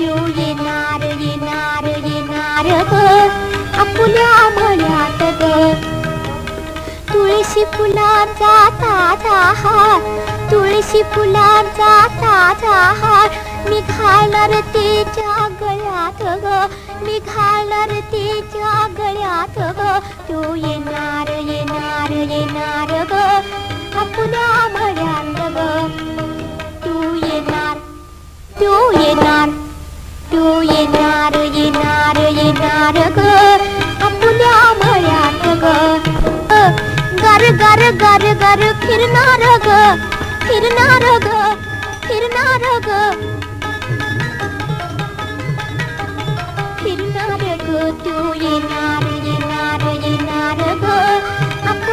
मृत्यू येणार येणार येणार ग. आपुल्या मळ्यात ग. तुळशी फुलांचा ताजा हार तुळशी फुलांचा ताजा हार मी घालणार तिच्या गळ्यात ग. मी घालणार तिच्या गळ्यात ग. तू येणार येणार येणार ग. आपुल्या मळ्यात ग. तू येणार तू येणार. गर गर गर गर फिरणार ग फिरणार ग फिरणार ग फिरणार ग तू येणार येणार येणार ग